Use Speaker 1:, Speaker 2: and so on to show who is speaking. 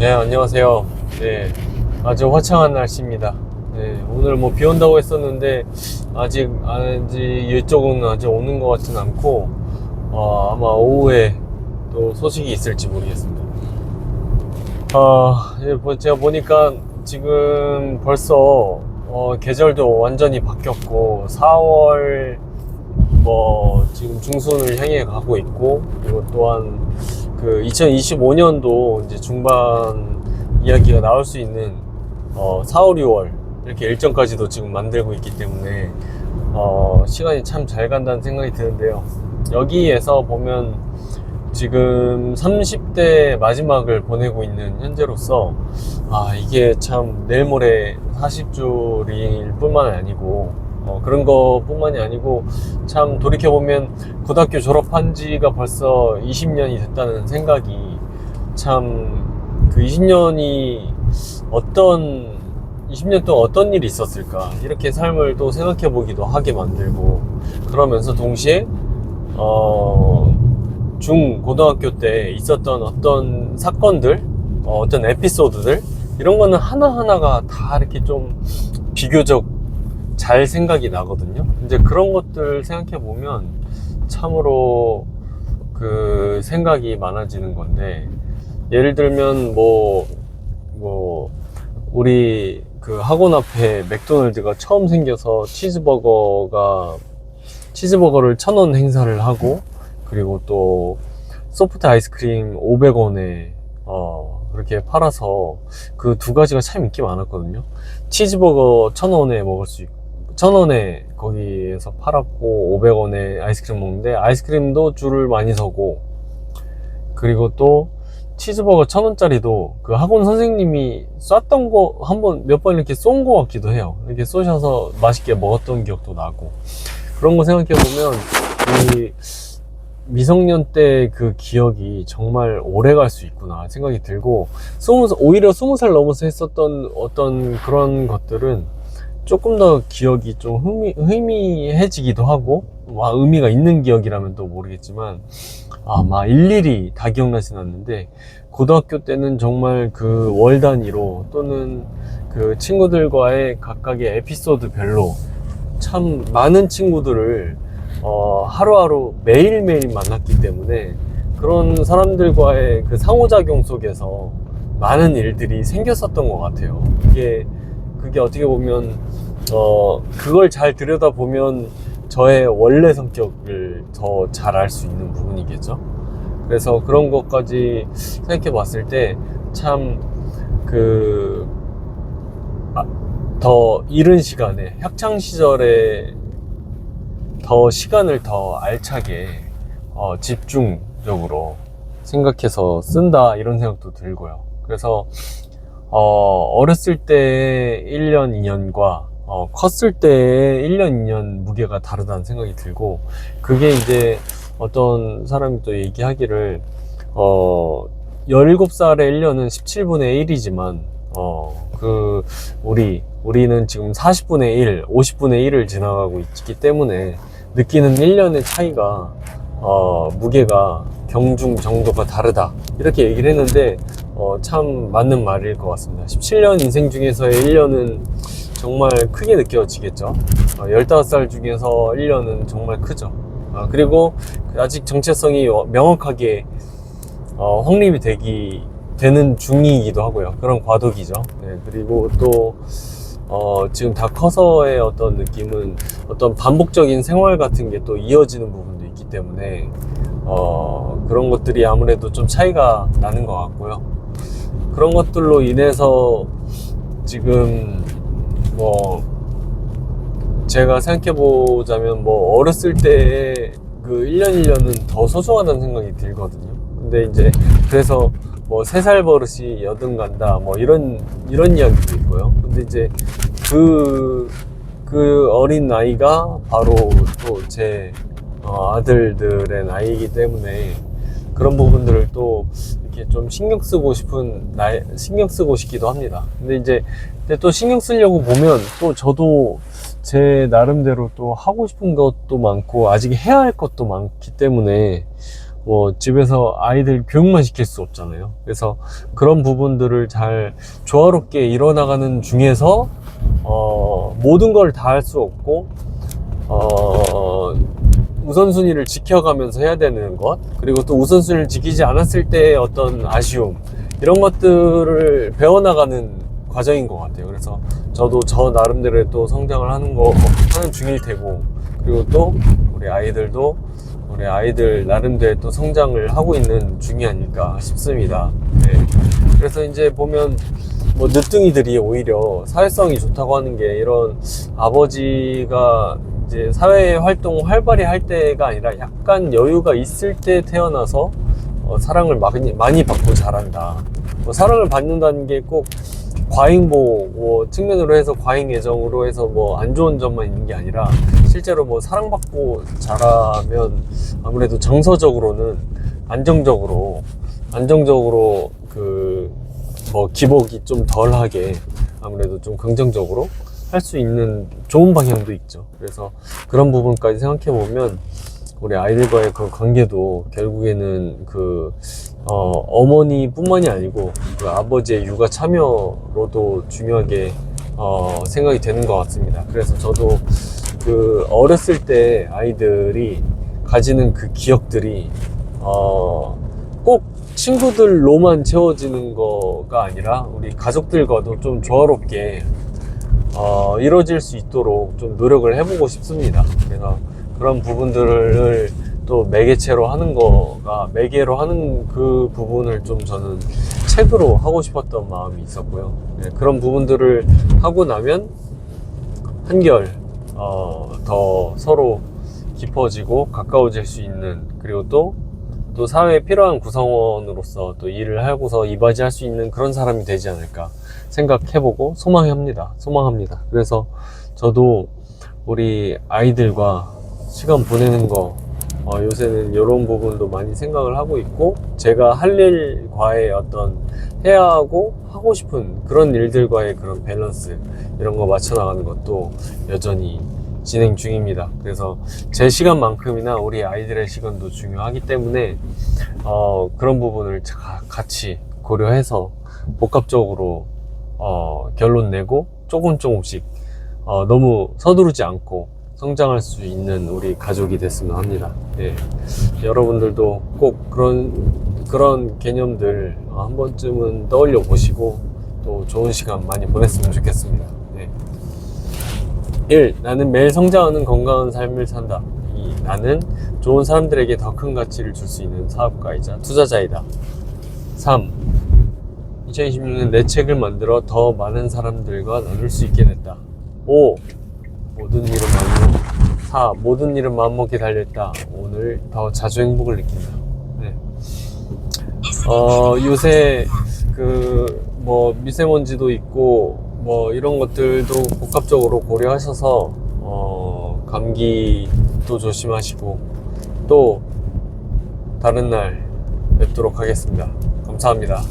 Speaker 1: 네, 안녕하세요. 네, 아주 화창한 날씨입니다. 네, 오늘 뭐 비 온다고 했었는데, 아직, 아직 이쪽은 아직 오는 것 같진 않고, 어, 아마 오후에 또 소식이 있을지 모르겠습니다. 어, 예, 뭐 제가 보니까 지금 벌써, 어, 계절도 완전히 바뀌었고, 4월, 뭐, 지금 중순을 향해 가고 있고, 그리고 또한, 그 2025년도 이제 중반 이야기가 나올 수 있는 어, 4월, 6월 이렇게 일정까지도 지금 만들고 있기 때문에 어, 시간이 참 잘 간다는 생각이 드는데요. 여기에서 보면 지금 30대 마지막을 보내고 있는 현재로서 아 이게 참 내일 모레 40줄일 뿐만 아니고 어, 그런 거 뿐만이 아니고 참 돌이켜보면 고등학교 졸업한 지가 벌써 20년이 됐다는 생각이 참 그 20년이 어떤 20년 동안 어떤 일이 있었을까 이렇게 삶을 또 생각해 보기도 하게 만들고 그러면서 동시에 어, 중 고등학교 때 있었던 어떤 사건들 어, 어떤 에피소드들 이런 거는 하나하나가 다 이렇게 좀 비교적 잘 생각이 나거든요. 이제 그런 것들 생각해 보면 참으로 그 생각이 많아지는 건데 예를 들면 뭐, 뭐, 우리 그 학원 앞에 맥도날드가 처음 생겨서 치즈버거가, 치즈버거를 천 원 행사를 하고, 그리고 또 소프트 아이스크림 500원에, 어, 그렇게 팔아서 그 두 가지가 참 인기 많았거든요. 치즈버거 천 원에 먹을 수 있고, 천 원에 거기에서 팔았고, 500원에 아이스크림 먹는데, 아이스크림도 줄을 많이 서고, 그리고 또 치즈버거 천 원짜리도 그 학원 선생님이 쐈던 거 한 번 몇 번 이렇게 쏜 거 같기도 해요. 이렇게 쏘셔서 맛있게 먹었던 기억도 나고 그런 거 생각해 보면 이 미성년 때 그 기억이 정말 오래 갈 수 있구나 생각이 들고 스무 살- 오히려 스무 살 넘어서 했었던 어떤 그런 것들은 조금 더 기억이 좀 흥미, 흥미해지기도 하고 와, 의미가 있는 기억이라면 또 모르겠지만 아마 일일이 다 기억나진 않는데 고등학교 때는 정말 그 월 단위로 또는 그 친구들과의 각각의 에피소드별로 참 많은 친구들을 어, 하루하루 매일매일 만났기 때문에 그런 사람들과의 그 상호작용 속에서 많은 일들이 생겼었던 것 같아요. 그게, 그게 어떻게 보면, 어, 그걸 잘 들여다 보면 저의 원래 성격을 더 잘 알 수 있는 부분이겠죠. 그래서 그런 것까지 생각해 봤을 때 참 그, 아, 더 이른 시간에, 학창 시절에 더 시간을 더 알차게, 어, 집중적으로 생각해서 쓴다, 이런 생각도 들고요. 그래서, 어, 어렸을 때 1년, 2년과 어, 컸을 때의 1년, 2년 무게가 다르다는 생각이 들고, 그게 이제 어떤 사람이 또 얘기하기를, 어, 17살의 1년은 17분의 1이지만, 어, 그, 우리, 우리는 지금 40분의 1, 50분의 1을 지나가고 있기 때문에 느끼는 1년의 차이가, 어, 무게가 경중 정도가 다르다. 이렇게 얘기를 했는데, 어, 참 맞는 말일 것 같습니다. 17년 인생 중에서의 1년은 정말 크게 느껴지겠죠. 어, 15살 중에서 1년은 정말 크죠. 아, 그리고 아직 정체성이 어, 명확하게 어, 확립이 되기 되는 중이기도 하고요. 그런 과도기죠. 네, 그리고 또 어, 지금 다 커서의 어떤 느낌은 어떤 반복적인 생활 같은 게 또 이어지는 부분도 있기 때문에 어, 그런 것들이 아무래도 좀 차이가 나는 것 같고요. 그런 것들로 인해서 지금 뭐 제가 생각해 보자면 뭐 어렸을 때그 1년 1년은 더 소중하다는 생각이 들거든요. 근데 이제 그래서 뭐 세 살 버릇이 여든 간다 뭐 이런 이런 이야기도 있고요. 근데 이제 그, 그 어린 나이가 바로 또제 아들들의 나이이기 때문에 그런 부분들을 또 이렇게 좀 신경 쓰고 싶은 나이, 신경 쓰고 싶기도 합니다. 근데 이제 근데 또 신경 쓰려고 보면 또 저도 제 나름대로 또 하고 싶은 것도 많고 아직 해야 할 것도 많기 때문에 뭐 집에서 아이들 교육만 시킬 수 없잖아요. 그래서 그런 부분들을 잘 조화롭게 이뤄나가는 중에서 어, 모든 걸 다 할 수 없고 어, 우선순위를 지켜가면서 해야 되는 것 그리고 또 우선순위를 지키지 않았을 때의 어떤 아쉬움 이런 것들을 배워나가는 과정인 것 같아요. 그래서 저도 저 나름대로의 또 성장을 하는 거 하는 중일 테고 그리고 또 우리 아이들도 우리 아이들 나름대로 또 성장을 하고 있는 중이 아닐까 싶습니다. 네. 그래서 이제 보면 뭐 늦둥이들이 오히려 사회성이 좋다고 하는 게 이런 아버지가 이제 사회 활동 활발히 할 때가 아니라 약간 여유가 있을 때 태어나서 어, 사랑을 많이, 많이 받고 자란다. 뭐 사랑을 받는다는 게 꼭 과잉보 뭐 측면으로 해서 과잉 애정으로 해서 뭐 안 좋은 점만 있는 게 아니라 실제로 뭐 사랑받고 자라면 아무래도 정서적으로는 안정적으로 안정적으로 그 뭐 기복이 좀 덜하게 아무래도 좀 긍정적으로 할 수 있는 좋은 방향도 있죠. 그래서 그런 부분까지 생각해 보면 우리 아이들과의 그 관계도 결국에는 그 어, 어머니뿐만이 아니고 그 아버지의 육아 참여로도 중요하게 어, 생각이 되는 것 같습니다. 그래서 저도 그 어렸을 때 아이들이 가지는 그 기억들이 어, 꼭 친구들로만 채워지는 거가 아니라 우리 가족들과도 좀 조화롭게 어, 이루어질 수 있도록 좀 노력을 해보고 싶습니다. 그래서 그런 부분들을 또 매개체로 하는 거가 매개로 하는 그 부분을 좀 저는 책으로 하고 싶었던 마음이 있었고요. 네, 그런 부분들을 하고 나면 한결 어, 더 서로 깊어지고 가까워질 수 있는 그리고 또 또 사회에 필요한 구성원으로서 또 일을 하고서 이바지할 수 있는 그런 사람이 되지 않을까 생각해보고 소망합니다. 소망합니다. 그래서 저도 우리 아이들과 시간 보내는 거 어, 요새는 이런 부분도 많이 생각을 하고 있고 제가 할 일과의 어떤 해야 하고 하고 싶은 그런 일들과의 그런 밸런스 이런 거 맞춰 나가는 것도 여전히 진행 중입니다. 그래서 제 시간만큼이나 우리 아이들의 시간도 중요하기 때문에 어, 그런 부분을 자- 같이 고려해서 복합적으로 어, 결론 내고 조금 조금씩 어, 너무 서두르지 않고 성장할 수 있는 우리 가족이 됐으면 합니다. 예. 여러분들도 꼭 그런 그런 개념들 어, 한 번쯤은 떠올려 보시고 또 좋은 시간 많이 보냈으면 좋겠습니다. 예. 1. 나는 매일 성장하는 건강한 삶을 산다. 2. 나는 좋은 사람들에게 더 큰 가치를 줄 수 있는 사업가이자 투자자이다. 3. 2026년 내 책을 만들어 더 많은 사람들과 나눌 수 있게 됐다. 5. 모든 일은 마음먹 4. 모든 일은 마음먹기 달렸다. 오늘 더 자주 행복을 느낀다. 네. 어, 요새 그 뭐 미세먼지도 있고 뭐 이런 것들도 복합적으로 고려하셔서 어, 감기도 조심하시고 또 다른 날 뵙도록 하겠습니다. 감사합니다.